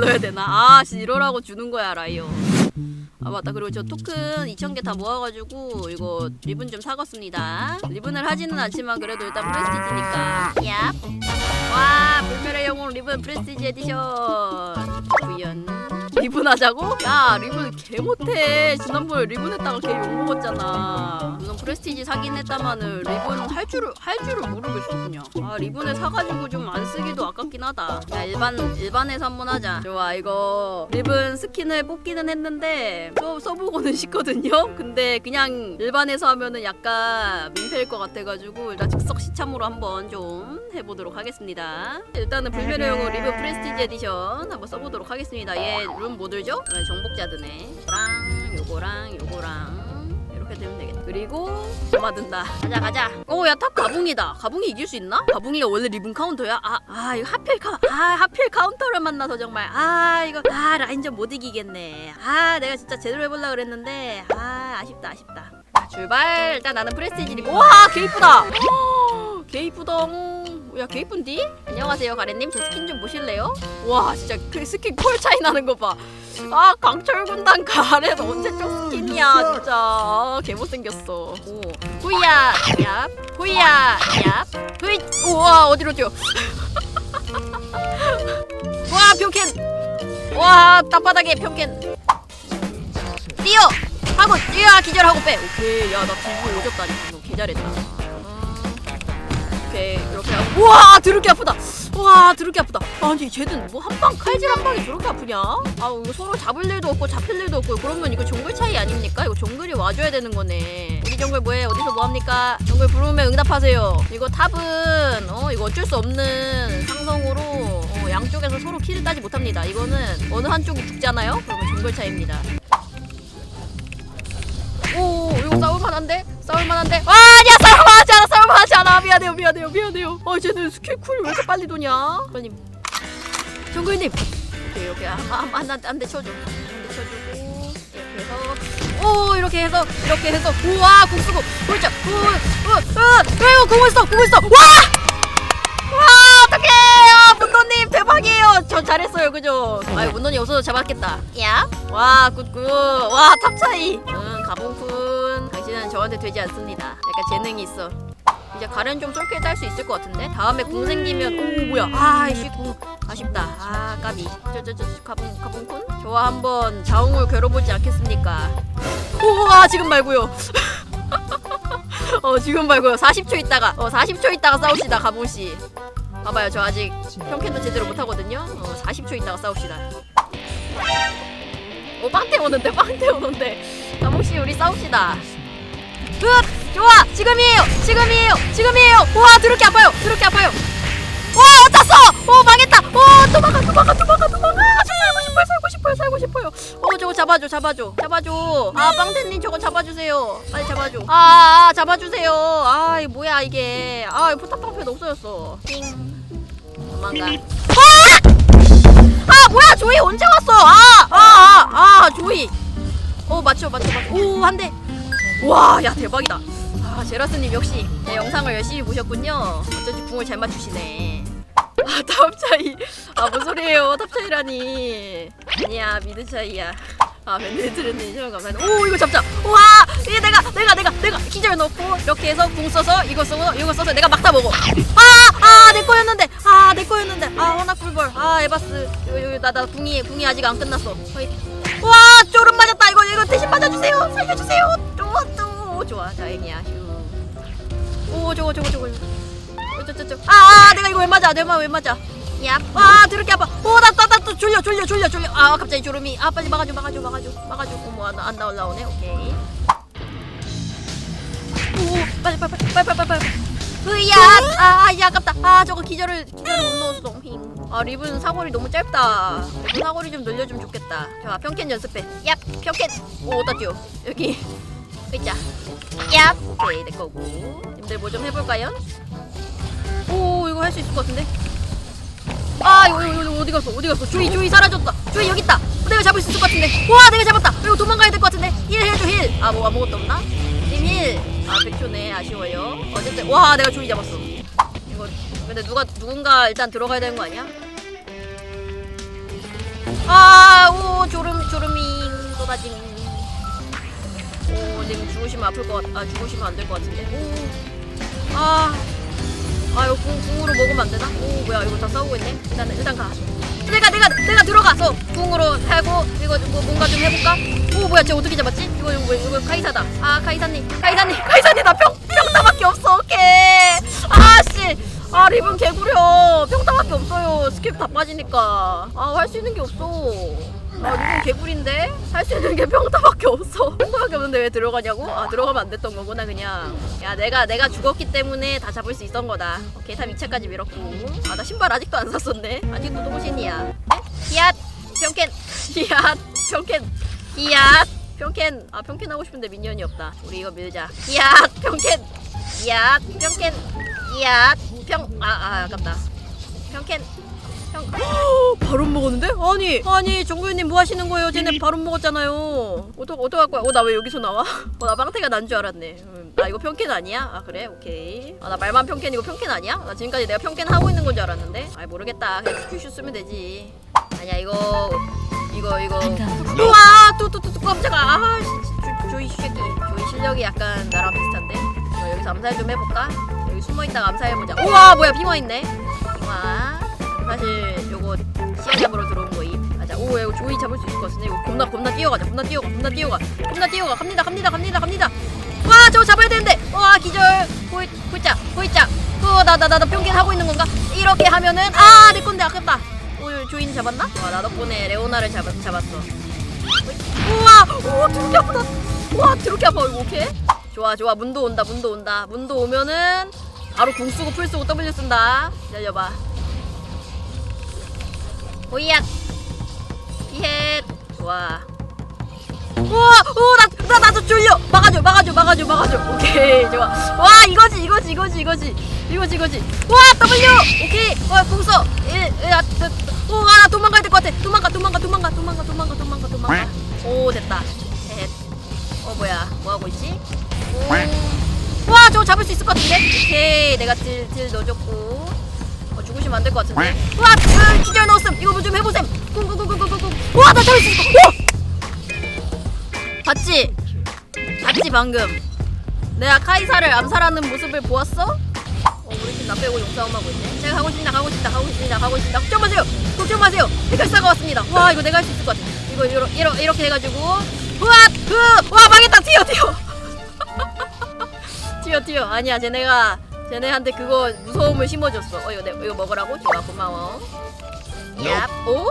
넣어야 되나? 아, 씨, 이러라고 주는 거야, 라이어. 아, 맞다. 그리고 저 토큰 2,000개 다 모아가지고 이거 리본 좀 사갔습니다. 리본을 하지는 않지만 그래도 일단 프레스티지니까. 얍. 와, 불멸의 영웅 리본 프레스티지 에디션. 구연. 리본 하자고? 야, 리본 개 못해. 지난번에 리본 했다가 걔 욕먹었잖아. 물론 프레스티지 사긴 했다마는 리본 할 줄을, 할 줄을 모르겠어, 그냥. 아, 리본을 사가지고 좀 안 쓰기도 아깝긴 하다. 야, 일반, 일반에서 한번 하자. 좋아, 이거 리본 스킨을 뽑기는 했는데 써, 써보고는 싶거든요? 근데 그냥 일반에서 하면은 약간 민폐일 것 같아가지고 일단 즉석 시참으로 한번 좀 해보도록 하겠습니다. 일단은 불멸의 영웅 리본 프레스티지 에디션 한번 써보도록 하겠습니다. 얘룸 뭐 들죠? 네, 정복자 드네. 요거랑 요거랑 요거랑 이렇게 되면 되겠다. 그리고 담아든다. 가자 가자. 오야 탑 가붕이다. 가붕이 이길 수 있나? 가붕이가 원래 리본 카운터야? 아, 아 이거 하필 카, 아 하필 카운터를 만나서 정말 아 이거 아 라인전 못 이기겠네. 아 내가 진짜 제대로 해보려 그랬는데 아 아쉽다 아쉽다. 자, 출발. 일단 나는 프레스티지 리본. 와, 개 이쁘다. 개 이쁘덩. 야, 개 이쁜디? 안녕하세요, 가래님. 제 스킨 좀 보실래요? 와, 진짜 그 스킨 콜 차이 나는 거 봐. 아, 강철 군단 가래는 언제적 스킨이야, 진짜. 아, 개 못생겼어. 오, 후이야, 얍. 후이야, 얍. 후이. 우와, 어디로 뛰어? 와, 병캔. 와, 땅바닥에 병캔. 뛰어! 하고 뛰어 기절하고 빼. 오케이, 야, 나 뒤로 오졌다니. 너 개 잘했다. 음, 오케이, 이렇게 하고. 우와, 드럽게 아프다. 와, 드럽게 아프다. 아니, 쟤는 뭐 한 방 칼질 한 방이 저렇게 아프냐? 아, 이거 서로 잡을 일도 없고 잡힐 일도 없고 그러면 이거 정글 차이 아닙니까? 이거 정글이 와줘야 되는 거네. 우리 정글 뭐해? 어디서 뭐 합니까? 정글 부르면 응답하세요. 이거 탑은 어 이거 어쩔 수 없는 상성으로 어, 양쪽에서 서로 킬을 따지 못합니다. 이거는 어느 한쪽이 죽잖아요? 그러면 정글 차이입니다. 오 이거 싸울만한데? 싸울만한데? 아 아니야 싸울만하지 않아? 미안해요 미안해요 미안해요. 아 쟤는 스킬 쿨이 왜 이렇게 빨리 도냐? 정글님. 정글님. 오케이 오케이. 한한대 쳐줘. 한대 쳐주고. 이렇게 해서. 오 이렇게 해서 이렇게 해서. 우와 공 쓰고. 그렇죠. 우우우우 공을 써 공을 써와! 와 어떡해 아 문도님 대박이에요. 저 잘했어요 그죠? 아유 문도님 없어서 잡았겠다. 야 와 굿굿. 와 탑 차이. 응 가봉쿤. 당신은 저한테 되지 않습니다. 약간 재능이 있어 이제 가렌 좀 쫄게 딸수 있을 것 같은데? 다음에 공 생기면 오 뭐야? 아이씨 공. 아쉽다. 아 까비. 저저저 가봉 가봉쿤 저와 한번 자웅을 겨뤄보지 않겠습니까? 우와 지금 말고요. 어 지금 말고요. 40초 있다가 어 40초 있다가 싸웁시다 가봉씨. 봐봐요. 저 아직 평캔도 제대로 못하거든요. 어 40초 있다가 싸웁시다. 오 빵태 오는데 빵태 오는데. 가봉씨 우리 싸웁시다 굿 좋아! 지금이에요! 지금이에요! 지금이에요! 우와 드럽게 아파요! 드럽게 아파요! 와 어쩌어 오 망했다! 오 도망가 도망가 도망가 도망가! 저 살고 싶어요 살고 싶어요 살고 싶어요! 어 저거 잡아줘 잡아줘 잡아줘! 아 빵태님 저거 잡아주세요! 빨리 잡아줘! 아, 아 잡아주세요! 아 이게 뭐야 이게? 아 이거 포탑 방패도 없어졌어. 띵. 도망가. 아! 뭐야 조이 언제 왔어? 아아아 아, 아, 조이. 어 맞죠 맞죠 맞죠 오한대 와, 야 대박이다. 아, 제라스님 역시 내 영상을 열심히 보셨군요. 어쩐지 궁을 잘 맞추시네. 아, 탑 차이. 아, 뭔 소리예요? 탑 차이라니. 아니야, 미드 차이야. 아, 밴드트렌님 시청 감사합니다. 오, 이거 잡자. 와, 이게 내가, 내가, 내가, 내가 기절 넣고 이렇게 해서 궁 써서 이거 써서 이거 써서 내가 막다 먹어. 아, 아, 내 거였는데. 아, 내 거였는데. 아, 허나 꿀벌. 아, 에바스. 나, 나 궁이, 궁이 아직 안 끝났어. 와, 쪼름 맞았다. 이거, 이거 대신 맞아주세요. 살려주세요. 좋아, 다행이야. 휴. 오, 저거, 저거, 저거. 어, 저, 저, 저. 아, 아, 내가 이거 왜 맞아? 내가 왜 맞아? 야, 아, 드럽게 아파. 오, 나, 나, 나, 또 졸려, 졸려, 졸려, 졸려. 아, 갑자기 졸음이. 아, 빨리 막아줘, 막아줘, 막아줘, 막아줘. 어머, 안, 안 나올라오네. 오케이. 오, 빨리, 빨리, 빨리, 빨리, 빨리, 빨리. 으야, 아, 야, 아깝다. 아, 저거 기절을, 기절을 못 넣었어. 힝. 아, 리븐 사거리 너무 짧다. 리븐 사거리 좀 늘려주면 좋겠다. 자, 평캔 연습해. 얍, 평캔. 오, 어디다 뛰어. 여기. 의자. 얍. 오케이, 내 거고. 님들 뭐 좀 해볼까요? 오, 이거 할 수 있을 것 같은데? 아, 이거, 이거, 이거 어디 갔어? 어디 갔어? 조이, 조이 사라졌다. 조이 여기 있다. 내가 잡을 수 있을 것 같은데. 와, 내가 잡았다. 이거 도망가야 될 것 같은데. 힐 해줘, 힐. 아, 뭐 아무것도 없나? 님 힐. 아, 100초네. 아쉬워요. 어쨌든, 와, 내가 조이 잡았어. 이거, 근데 누가, 누군가 일단 들어가야 되는 거 아니야? 오 조름 조름이 쏟아짐 오 지금 죽으시면 아플 것 같.. 아 죽으시면 안 될 것 같은데. 오 아. 아 이거 궁, 궁으로 먹으면 안 되나? 오 뭐야 이거 다 싸우고 있네. 일단 일단 가. 내가 내가 내가 들어가서 궁으로 하고 이거 뭐 뭔가 좀 해볼까? 오 뭐야 쟤 어떻게 잡았지? 이거 이거 이거 카이사다. 아 카이사님 카이사님 카이사님 나 평 평타밖에 없어. 오케이. 아 씨. 아 리본 개구려. 평타밖에 없어요. 스킵 다 빠지니까. 아 할 수 있는 게 없어 아 리본 개구리인데? 할수 있는 게 평타밖에 없어. 평타밖에 없는데 왜 들어가냐고? 아 들어가면 안 됐던 거구나 그냥. 야 내가 내가 죽었기 때문에 다 잡을 수 있던 거다. 오케이 다 2차까지 밀었고. 아 나 신발 아직도 안 샀었네. 아직도 동신이야. 히앗! 평캔! 히앗! 평캔! 히앗! 평캔! 아 평캔 하고 싶은데 미니언이 없다. 우리 이거 밀자. 히앗! 평캔! 히앗! 평캔! 히앗! 평아 아, 아깝다. 평캔! 평 바로 먹었는데? 아니 아니 정구현님 뭐 하시는 거예요? 쟤네 바로 먹었잖아요. 어떡 어떡할 거야? 어 나 왜 여기서 나와? 어 나 빵태가 난 줄 알았네. 음, 아 이거 평캔 아니야? 아 그래? 오케이. 아 나 말만 평캔이고 평캔 아니야? 나 지금까지 내가 평캔 하고 있는 건 줄 알았는데. 아 모르겠다. 그냥 큐슈 쓰면 되지. 아니야 이거 이거 이거. 우와! 또또또 깜짝아. 아 조, 조이 새끼 조이 실력이 약간 나랑 비슷한데? 어, 여기서 암살 좀 해볼까? 여기 숨어있다가 암살해보자. 우와 뭐야 빙화 있네 사실 요거 시야 잡으러 들어온 거임 맞아. 오 이거 조이 잡을 수 있을 것 같은데? 이거 겁나 겁나 뛰어가자. 겁나 뛰어가 겁나 뛰어가. 겁나 뛰어가. 갑니다 갑니다 갑니다 갑니다. 와 저거 잡아야 되는데! 와 기절! 호이 호이자 호이자. 어나나나 나 평균 하고 있는 건가? 이렇게 하면은 아 내 건데 아깝다. 오 조인 잡았나? 와나 덕분에 레오나를 잡, 잡았어. 우와! 오 드럽게 아프다. 와 드럽게 아파. 이거 오케이 좋아 좋아. 문도 온다 문도 온다. 문도 오면은 바로 궁 쓰고 풀 쓰고 W 쓴다. 기다려봐 호이야 피해. 좋아. 우와 우나 나 나도 졸려. 막아줘 막아줘 막아줘 막아줘. 오케이 좋아. 와 이거지 이거지 이거지 이거지. 이거지 이거지. 와 W. 오케이. 와 궁서 일야오아 도망가야 될 것 같아. 도망가 도망가 도망가 도망가 도망가 도망가 도망가. 오 됐다. 헷. 어 뭐야. 뭐 하고 있지? 오. 와 저거 잡을 수 있을 것 같은데? 오케이. 내가 딜 딜 넣어줬고. 어, 죽으시면 안 될 것 같은데. 와 으, 기절 넣었음. 이거 뭐좀 해보셈. 와나 잡을 수 있어. 오! 봤지? 봤지 방금? 내가 카이사를 암살하는 모습을 보았어? 어 우리 팀 나 빼고 용싸움하고 있네. 제가 가고 있습니다 가고 있습니다 가고 있습니다 가고 있습니다. 걱정 마세요. 걱정 마세요. 해결사가 왔습니다. 와 이거 내가 할 수 있을 것 같아. 이거 이러, 이러, 이렇게 해가지고. 우와 그 와 망했다. 튀어 튀어. 튀어 튀어. 아니야 쟤네가 쟤네한테 그거 무서움을 심어줬어. 어 이거 내, 이거 먹으라고? 좋아 고마워. 얍. 오?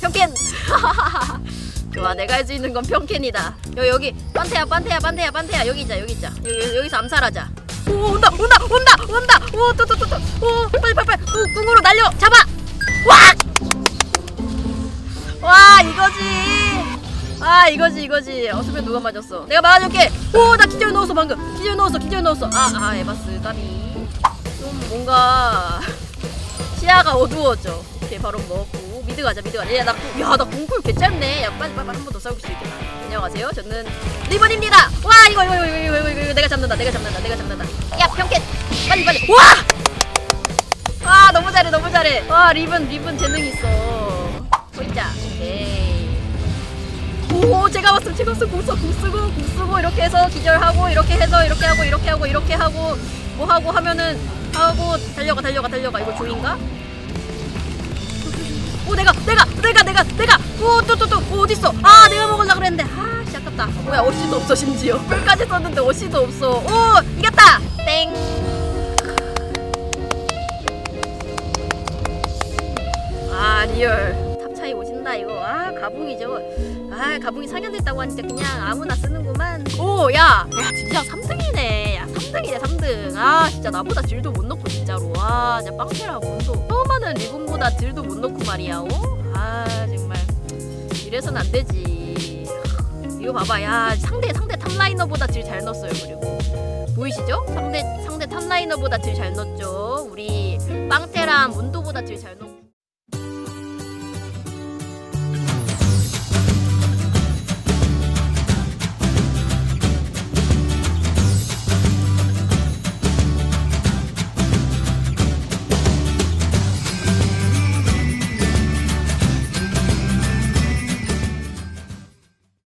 평캔. 좋아 내가 할 수 있는 건 평캔이다. 여, 여기 반태야 반태야 반태야 반태야. 여기 있자 여기 있자. 여기, 여기서 암살하자. 오 온다 온다 온다 온다. 오또또또또오 빨리 빨리 빨리. 오 궁으로 날려. 잡아. 와 와 이거지 아 이거지 이거지. 어수면 누가 맞았어? 내가 막아줄게. 오나 기절 넣었어 방금. 기절 넣었어 기절 넣었어. 아아 에바스 까비. 좀 뭔가 시야가 어두워져. 오케이 바로 먹었고. 미드 가자 미드 가자. 야나야나 궁쿨 괜찮네. 야 빨리 빨리 한 번 더 싸울 수 있겠다. 안녕하세요. 저는 리본입니다. 와 이거 이거 이거 이거 이거, 이거 내가 잡는다 내가 잡는다 내가 잡는다. 야 평캔. 빨리 빨리. 와! 와 너무 잘해 너무 잘해. 와 리본 리본 재능 있어. 보이자 오 제가 제가 왔어 궁 써, 궁 쓰고 궁 쓰고 이렇게 해서 기절하고 이렇게 해서 이렇게 하고 이렇게 하고 이렇게 하고 뭐 하고 하면은 하고 달려가 달려가 달려가 이거 조인가? 오 내가 내가 내가 내가 내가 오또또또 어디 있어? 아 내가 먹으려 그랬는데 아 씨, 아깝다. 뭐야 어시도 없어 심지어. 풀까지 썼는데 어시도 없어. 오 이겼다. 땡. 아 리얼 탑 차이 오진다 이거 아 가붕이죠 아 가붕이 상현됐다고 하니까 그냥 아무나 쓰는구만. 오야야 진짜 3등이네. 야 3등이네 3등. 아 진짜 나보다 딜도 못 넣고 진짜로. 와 진짜 빵테라 문도. 처음 하는 리본보다 딜도 못 넣고 말이야 어? 아 정말. 이래선 안 되지. 이거 봐봐. 야 상대 상대 탑라이너보다 딜 잘 넣었어요 그리고. 보이시죠? 상대 상대 탑라이너보다 딜 잘 넣었죠. 우리 빵테랑 문도보다 딜 잘 넣었고